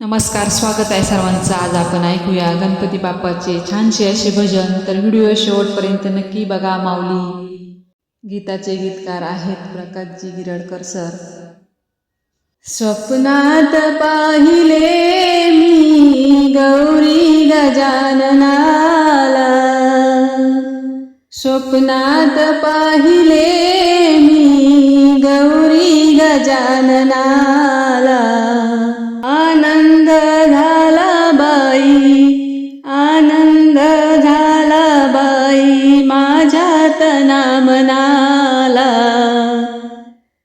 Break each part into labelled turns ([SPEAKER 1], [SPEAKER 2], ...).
[SPEAKER 1] नमस्कार स्वागत आहे सर्वांचं. आज आपण ऐकूया गणपती बाप्पाचे छानसे असे भजन. तर व्हिडिओ शेवटपर्यंत नक्की बघा माऊली. गीताचे गीतकार आहेत प्रकाशजी गिरडकर सर. स्वप्नात पाहिले मी गौरी गजाननाला. स्वप्नात पाहिले मी गौरी गजाननाला.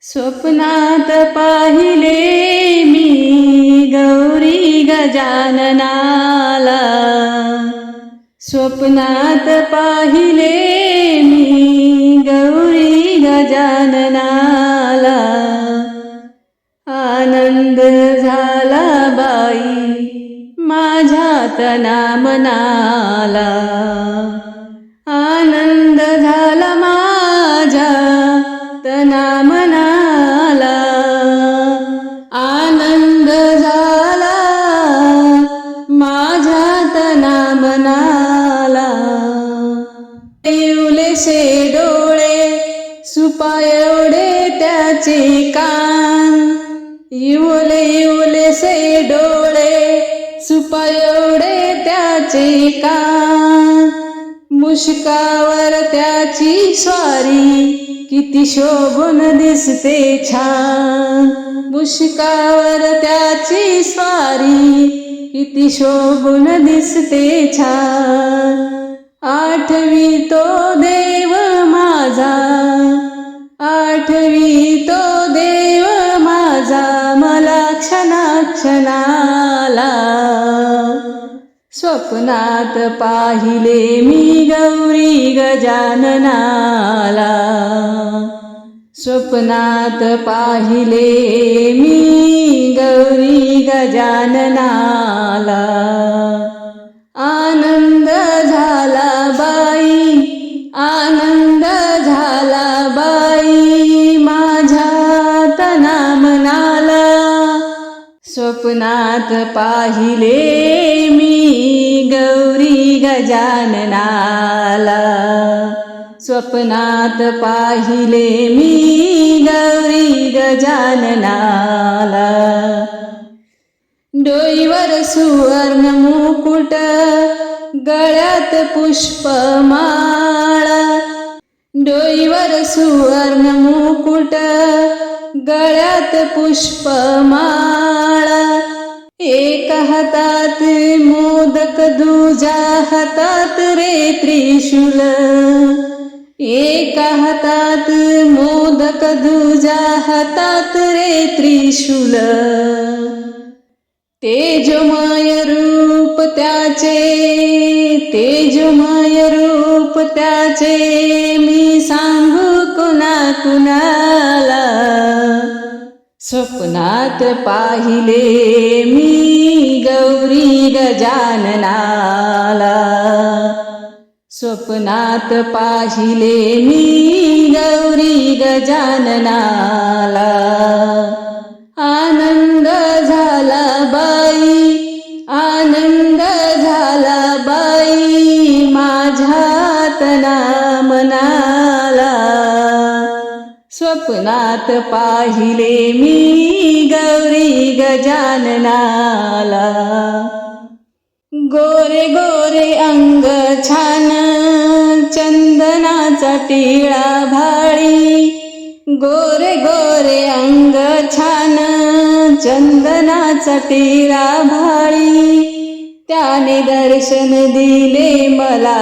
[SPEAKER 1] स्वप्नात पाहिले मी गौरी गजाननाला. स्वप्नात पाहिले मी गौरी गजाननाला. आनंद झाला बाई माझ्यात नामनाला आनंद एवढे त्याचे कान. इवले इवलेसे डोळे. सुपा एवढे त्याचे कान. मुशकावर त्याची स्वारी. किती शोभून दिसते छान. मुशकावर त्याची स्वारी. किती शोभून दिसते छान. आठवी तो देव माझा. क्षणाक्षणाला स्वप्नात पाहिले मी गौरी गजाननाला. स्वप्नात पाहिले मी गौरी गजाननाला. आनंद स्वप्नात पाहिले मी गौरी गजाननाला. स्वप्नात पाहिले मी गौरी गजाननाला. डोईवर सुवर्ण मुकुट गळ्यात पुष्पमाळा. डोईवर सुवर्ण मुकुट गळ्यात पुष्पमाळा. एक हातात मोदक दुजा हातात रे त्रिशूल. एका हातात मोदक दुजा हातात रे त्रिशूल. तेजमय रूप त्याचे तेजमय रूप त्याचे मी सांगू कुणा कुना स्वप्नात पाहिले मी गौरी गजाननाला. स्वप्नात पाहिले मी गौरी गजाननाला. आनंद झाला बाई आनंद झाला बाई माझ्या तना मना स्वप्नात पाहिले मी गौरी गजाननाला. गोरे गोरे अंग छान चंदनाचा टिळा भाळी गोरे गोरे अंग छान चंदनाचा टिळा भाळी त्याने दर्शन दिले मला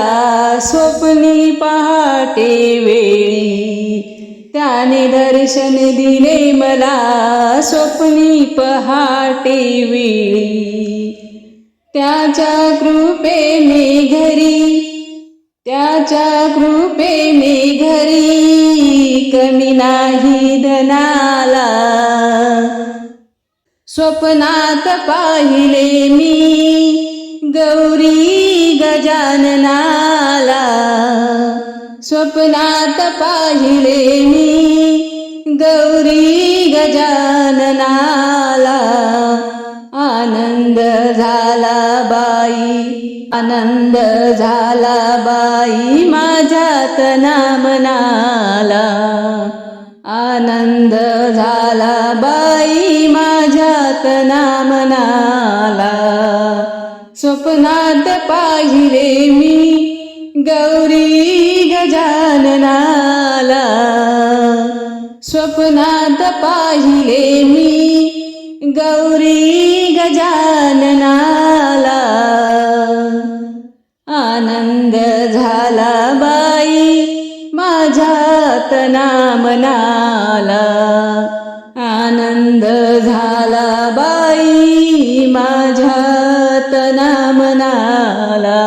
[SPEAKER 1] स्वप्नी पहाटे वेळी. त्याने दर्शन दिले मला स्वप्नी पहाटे वेळी. त्याच्या कृपेने घरी त्याच्या कृपेने घरी. कमी नाही धनाला. स्वप्नात पाहिले मी गौरी गजाननाला. स्वप्नात पाहिले मी. गौरी गजाननाला आनंद आनंद झाला बाई माझ्यात नामनाला आनंद झाला बाई माझ्यात नामनाला स्वप्नात पाहिले मी गौरी गजाननाला स्वप्नात पाहिले मी गौरी गजाननाला. आनंद झाला बाई माझ्यात नामनाला. आनंद झाला बाई माझ्यात नामनाला.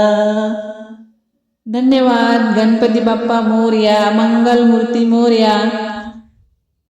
[SPEAKER 1] धन्यवाद. गणपती बाप्पा मोर्या मंगलमूर्ती मोर्या.